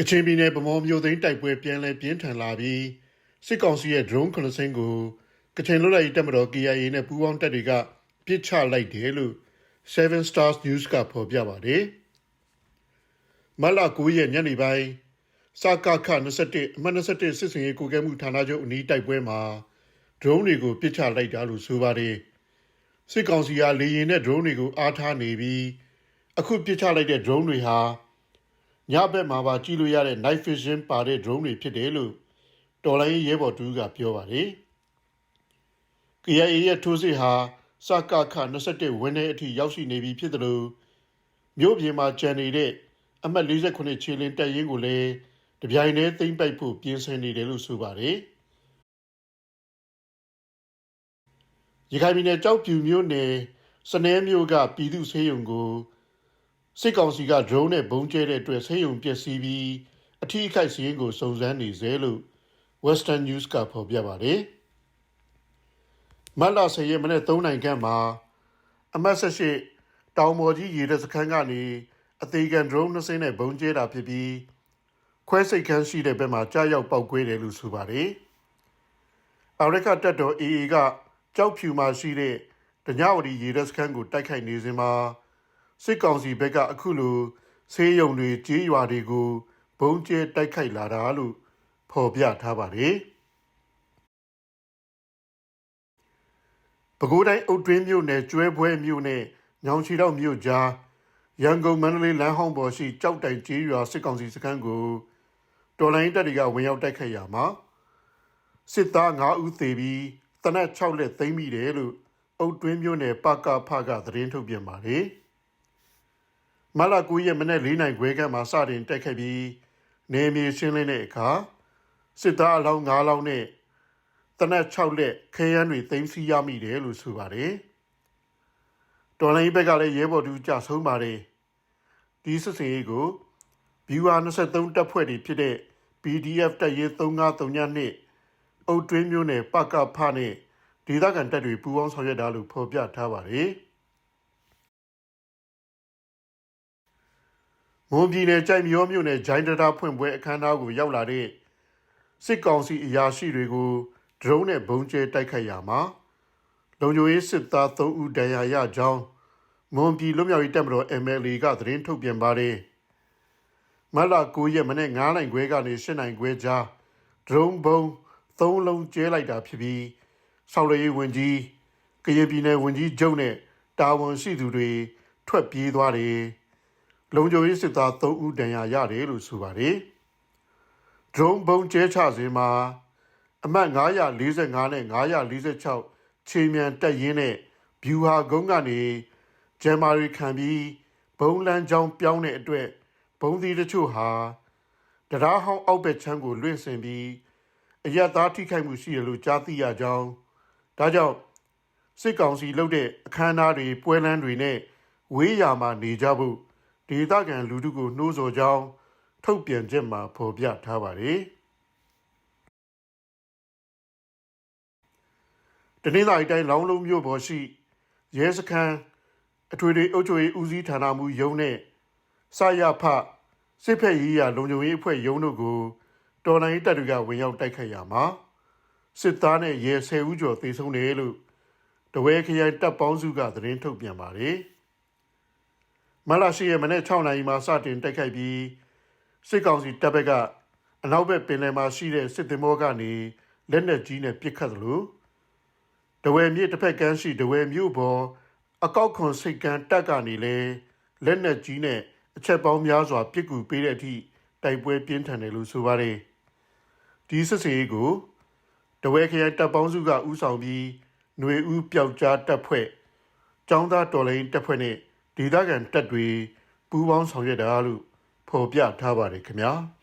ကချင်ပြည်နယ်ဗမော်မြို့သိမ်းတိုက်ပွဲပြန်လည်ပြင်းထန်လာပြီးစစ်ကောင်စီရဲ့ drone ခုနှစ်စင်းကိုကချင်လွတ်လပ်ရေးတပ်မတော် KIA နဲ့ပူးပေါင်းတပ်တွေကပစ်ချလိုက်တယ်လို့ Seven Stars News ကဖော်ပြပါတယ်။မတ်လ9ရက်ညနေပိုင်းစကခ21အမှတ်21စစ်စင်ရေးကိုကဲမှုဌာနချုပ်အနီးတိုက်ပွဲမှာ drone တွေကိုပစ်ချလိုက်တာလို့ဆိုပါတယ်။စစ်ကောင်စီကလေရင်နဲ့ drone တွေကိုအားထားနေပြီးအခုပစ်ချလိုက်တဲ့ drone တွေဟာ ညဘက်မှာပါကြည့်လို့ရတဲ့ night vision ပါတဲ့ drone တွေဖြစ်တယ်လို့တော်လိုင်းရဲဘော်တူကပြောပါတယ်။ KIA ရဲ့ထိုးစစ်ဟာစကခ21ဝင်းထဲအထိရောက်ရှိနေပြီဖြစ်တယ်လို့မြို့ပြင်မှာကြံနေတဲ့အမှတ်48ခြေလင်းတက်ရင်ကိုလည်းတပြိုင်တည်းသိမ့်ပိုက်ဖို့ပြင်ဆင်နေတယ်လို့ဆိုပါတယ်။ရခိုင်ပြည်နယ်ကြောက်ပြူမြို့နယ်စနဲမြို့ကပြည်သူဆေးရုံကို စစ်ကောင်စီက drone နဲ့ဘုံကျဲတဲ့အတွက်ဆေးရုံပျက်စီးပြီးအထီးအခိုက်စည်းကိုစုံစမ်းနေစေလို့ Western News ကဖော်ပြပါတယ်။မတ်လ10ရက်မနေ့3နိုင်ခန့်မှာအမတ်18တောင်ပေါ်ကြီးရေတပ်စခန်းကနေအသေးခံ drone နှစ်စင်းနဲ့ဘုံကျဲတာဖြစ်ပြီးခွဲစိတ်ခန်းရှိတဲ့ဘက်မှာကြားရောက်ပောက်ကွဲတယ်လို့ဆိုပါတယ်။အရကတပ်တော် AA ကကြောက်ဖြူမှာရှိတဲ့တညဝတီရေတပ်စခန်းကိုတိုက်ခိုက်နေစဉ်မှာ စစ်ကောင်စီဘက်ကအခုလိုဆေးရုံတွေကြေးရွာတွေကိုဘုံကျဲတိုက်ခိုက်လာတာလို့ဖော်ပြထားပါတယ်။ပဲခူးတိုင်းအုတ်တွင်းမြို့နယ်ကျွဲပွဲမြို့နယ်ညောင်ချီတော့မြို့ကြားရန်ကုန်မန္တလေးလမ်းဟောင်းပေါ်ရှိကြောက်တိုင်ကြီးရွာစစ်ကောင်စီစခန်းကိုတော်လိုင်းတပ်တွေကဝင်ရောက်တိုက်ခိုက်ရမှာစစ်သား9ဦးသေပြီးတနက်6လက်သိမ်းမိတယ်လို့အုတ်တွင်းမြို့နယ်ပကဖကသတင်းထုတ်ပြန်ပါတယ် မလာ9ရက်မနေ့4နိုင်ခွဲခန့်မှာစတင်တိုက်ခိုက်ပြီးနေမြေရှင်းလင်းတဲ့အခါစစ်သားအလောင်း9လောင်းနဲ့တနက်6လက်ခဲယမ်းတွေသိမ်းဆည်းရမိတယ်လို့ဆိုပါတယ်တော်လိုင်းဘက်ကလည်းရဲဘော်တူကြဆုံးပါတယ်ဒီစစ်စင်ရေးကို viewer 23တပ်ဖွဲ့တွေဖြစ်တဲ့ PDF တပ်ရေး3539နှစ်အုတ်တွင်းမျိုးနယ်ပကဖနဲ့ဒေသခံတပ်တွေပူးပေါင်းဆောင်ရွက်တာလို့ဖော်ပြထားပါတယ် မွန်ပြည်နယ်ကြိုက်မြောမြို့နယ်ဂျိုင်းတတာဖွင့်ပွဲအခမ်းအနားကိုရောက်လာတဲ့စစ်ကောင်စီအရာရှိတွေကိုဒရုန်းနဲ့ဘုံကျဲတိုက်ခိုက်ရမှာလုံခြုံရေးစစ်သား3ဦးဒဏ်ရာရကြောင်းမွန်ပြည်လွတ်မြောက်ရေးတပ်မတော် MLA ကသတင်းထုတ်ပြန်ပါတယ်မတ်လ9ရက်မနေ့9နိုင်ခွဲကနေ10နိုင်ခွဲကြားဒရုန်းဘုံ3လုံးကျဲလိုက်တာဖြစ်ပြီးဆောက်ရည်ဝင်ကြီးကရင်ပြည်နယ်ဝင်ကြီးကျုံနဲ့တာဝန်ရှိသူတွေထွက်ပြေးသွားတယ် လုံခြုံရေးစစ်သား3ဦးဒဏ်ရာရတယ်လို့ဆိုပါတယ်ဒရုန်းဘုံကျဲချစဉ်မှာအမှတ်945နဲ့946ခြေမြန်တက်ရင်းနဲ့ဗျူဟာကုန်းကနေဂျမ်မာရီခံပြီးဘုံလန်းချောင်းပြောင်းတဲ့အတွက်ဘုံသီးတချို့ဟာတရားဟောင်းအောက်ဘက်ချမ်းကိုလွင့်ဆင်ပြီးအရသားထိခိုက်မှုရှိရလို့ကြားသိရကြောင်းဒါကြောင့်စစ်ကောင်စီလုပ်တဲ့အခမ်းအနားတွေပွဲလမ်းတွေနဲ့ဝေးရာမှာနေကြဖို့ ဒေသခံလူထုကိုနှိုးဆော်ကြောင်းထုတ်ပြန်ချက်မှာဖော်ပြထားပါတယ်တနင်္လာရီတိုင်းလောင်းလုံးမြို့ပေါ်ရှိရဲစခန်းအထွေထွေအုပ်ချုပ်ရေးဦးစီးဌာနမှရုံးနဲ့စရဖစစ်ဖက်ရေးရာလုံခြုံရေးအဖွဲ့ရုံးတို့ကိုတော်လိုင်းတပ်တွေကဝင်ရောက်တိုက်ခိုက်ရမှာစစ်သားနဲ့ရဲ10ဦးကျော်သေဆုံးတယ်လို့တဝဲခရိုင်တပ်ပေါင်းစုကသတင်းထုတ်ပြန်ပါတယ် မလာရှိရဲ့မနေ့6နိုင်မှာစတင်တိုက်ခိုက်ပြီးစစ်ကောင်စီတပ်ဘက်ကအနောက်ဘက်ပင်လယ်မှာရှိတဲ့စစ်သည်မောကနေလက်နက်ကြီးနဲ့ပစ်ခတ်သလိုတဝဲမြစ်တစ်ဖက်ကမ်းရှိတဝဲမြို့ပေါ်အကောက်ခွန်စိတ်ကန်းတက်ကနေလဲလက်နက်ကြီးနဲ့အချက်ပေါင်းများစွာပစ်ကူပေးတဲ့အထိတိုက်ပွဲပြင်းထန်တယ်လို့ဆိုပါတယ်ဒီစစ်စေးကိုတဝဲခရိုင်တပ်ပေါင်းစုကဥဆောင်ပြီးຫນွေဦးပျောက်ကြားတပ်ဖွဲ့ចောင်းသားတော်လိုင်းတပ်ဖွဲ့နဲ့ ဒေသခံတပ်တွေပူးပေါင်းဆောင်ရွက်တာလို့ဖော်ပြထားပါတယ်ခင်ဗျာ။